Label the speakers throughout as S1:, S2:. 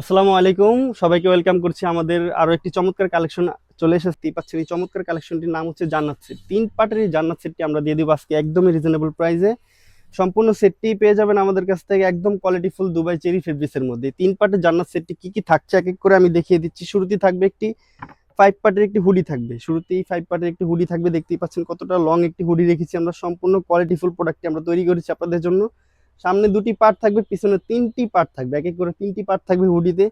S1: আসসালামু আলাইকুম। সবাইকে ওয়েলকাম করছি আমাদের আরও একটি চমৎকার কালেকশন চলে এসেছে। পাচ্ছেন এই চমৎকার কালেকশনটির নাম হচ্ছে জান্নাত সেট। তিন পার্টের এই জান্নাত সেটটি আমরা দিয়ে দিব আজকে একদমই রিজনেবল প্রাইসে সম্পূর্ণ সেটটি পেয়ে যাবেন আমাদের কাছ থেকে একদম কোয়ালিটি ফুল দুবাই চেরি ফেব্রিক্সের মধ্যে। তিন পার্টের জান্নাত সেটটি কি কি থাকছে এক এক করে আমি দেখিয়ে দিচ্ছি। শুরুতেই থাকবে একটি ফাইভ পার্টের একটি হুডি থাকবে। শুরুতেই ফাইভ পার্টের একটি হুডি থাকবে। দেখতেই পাচ্ছেন কতটা লং একটি হুডি রেখেছি আমরা। সম্পূর্ণ কোয়ালিটিফুল প্রোডাক্টটি আমরা তৈরি করেছি আপনাদের জন্য। সামনে দুটি পার্ট থাকবে, পিছনে তিনটি পার্ট থাকবে, এক এক করে তিনটি পার্ট থাকবে হুডিতে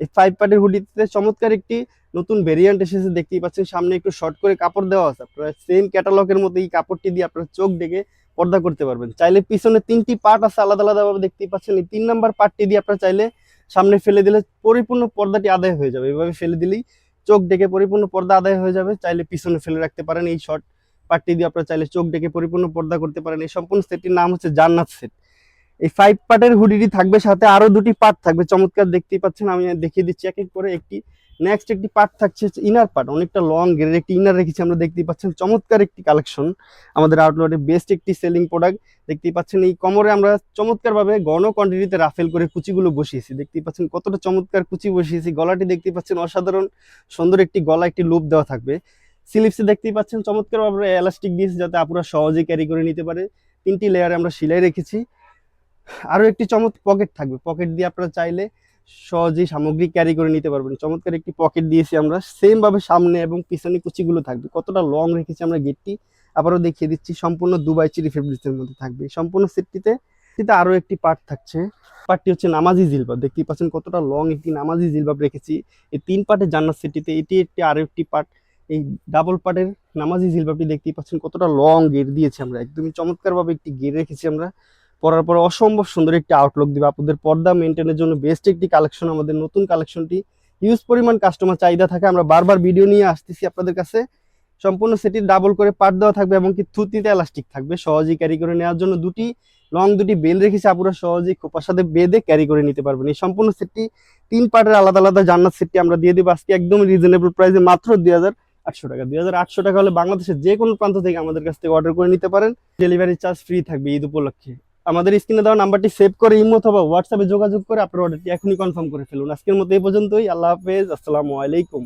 S1: এই ফাইভ পার্টের হুডিতে চমৎকার একটি নতুন ভেরিয়েন্ট এসেছে, দেখতেই পাচ্ছেন, সামনে একটু শর্ট করে কাপড় দেওয়া আছে। আপনারা সেম ক্যাটালগের মতো এই কাপড়টি দিয়ে আপনারা চোখ ডেকে পর্দা করতে পারবেন। চাইলে পিছনে তিনটি পার্ট আছে আলাদা আলাদাভাবে, দেখতেই পাচ্ছেন, এই তিন নাম্বার পার্টটি দিয়ে আপনারা চাইলে সামনে ফেলে দিলে পরিপূর্ণ পর্দাটি আদায় হয়ে যাবে। এভাবে ফেলে দিলেই চোখ ডেকে পরিপূর্ণ পর্দা আদায় হয়ে যাবে। চাইলে পিছনে ফেলে রাখতে পারেন, এই শর্ট পার্টটি দিয়ে আপনারা চাইলে চোখ ডেকে পরিপূর্ণ পর্দা করতে পারেন। এই সম্পূর্ণ সেটটির নাম হচ্ছে জান্নাত সেট এই ফাইভ পার্টের হুডিটি থাকবে, সাথে আরও দুটি পার্ট থাকবে। চমৎকার দেখতেই পাচ্ছেন, আমি দেখিয়ে দিচ্ছি এক এক করে। একটি নেক্সট একটি পার্ট থাকছে ইনার পার্ট অনেকটা লং গেরের একটি ইনার রেখেছি, আমরা দেখতেই পাচ্ছেন, চমৎকার একটি কালেকশন আমাদের আউটলেটে বেস্ট একটি সেলিং প্রোডাক্ট দেখতেই পাচ্ছেন, এই কমরে আমরা চমৎকার ভাবে গণ কোয়ান্টিটিতে রাফেল করে কুচিগুলো বসিয়েছি। দেখতেই পাচ্ছেন, কতটা চমৎকার কুচি বসিয়েছি। গলাটি দেখতেই পাচ্ছেন, অসাধারণ সুন্দর একটি গলা, একটি লুপ দেওয়া থাকবে। স্লিপসে দেখতেই পাচ্ছেন চমৎকার ভাবে এলাস্টিক দিয়েছি, যাতে আপুরা সহজে ক্যারি করে নিতে পারে। তিনটি লেয়ারে আমরা সেলাই রেখেছি। আরও একটি চমৎ পকেট থাকবে। পকেট দিয়ে আপনারা চাইলে সহজেই সামগ্রী ক্যারি করে নিতে পারবেন। চমৎকার একটি পকেট দিয়েছি আমরা। সেম ভাবে সামনে এবং পিছনে কুচিগুলো থাকবে। কতটা লং রেখেছি আমরা গেটটি আবারও দেখিয়ে দিচ্ছি, সম্পূর্ণ দুবাই চিরি ফেব্রিক্সের মধ্যে থাকবে। সম্পূর্ণ সেটটিতে সেটা আরও একটি পার্ট থাকছে। পার্টটি হচ্ছে নামাজি জিলবাব। দেখতেই পাচ্ছেন কতটা লং একটি নামাজি জিলবাব রেখেছি। এই তিন পার্টের জান্নাত সেটটিতে এটি একটি, আরও একটি পার্ট এই ডাবল পার্টের নামাজি জিলবাবটি দেখতেই পাচ্ছেন কতটা লং গেট দিয়েছি আমরা। একদমই চমৎকারভাবে একটি গেট রেখেছি আমরা। পরার পরে অসম্ভব সুন্দর একটি আউটলুক দিবে। আপনাদের পর্দা মেনটেনের জন্য বেস্ট একটি কালেকশন আমাদের নতুন কালেকশনটি ইউজ পরিমাণ কাস্টমার চাহিদা থাকে। আমরা বারবার ভিডিও নিয়ে আসতেছি আপনাদের কাছে। সম্পূর্ণ সেটি ডাবল করে পার্ট দেওয়া থাকবে এবং কি থুতিতে এলাস্টিক থাকবে। সহজেই ক্যারি করে নেওয়ার জন্য দুটি লং দুটি বেল রেখেছি। আপনারা সহজেই খোপার সাথে বেঁধে ক্যারি করে নিতে পারবেন। এই সম্পূর্ণ সেটটি তিন পার্টের আলাদা আলাদা জান্নাত সেটটি আমরা দিয়ে দেবো। আজকে একদম রিজনেবল প্রাইসে মাত্র দুই হাজার আটশো টাকা। দুই হাজার আটশো টাকা হলে বাংলাদেশের যে কোনো প্রান্ত থেকে আমাদের কাছ থেকে অর্ডার করে নিতে পারেন। ডেলিভারি চার্জ ফ্রি থাকবে ঈদ উপলক্ষে। আমাদের স্ক্রিনে দেওয়া নাম্বারটি সেভ করে ইমো অথবা হোয়াটসঅ্যাপে যোগাযোগ করে আপনার অর্ডারটি এখনই কনফার্ম করে ফেলুন। আজকের মতো এই পর্যন্তই। আল্লাহ হাফেজ। আসসালামু আলাইকুম।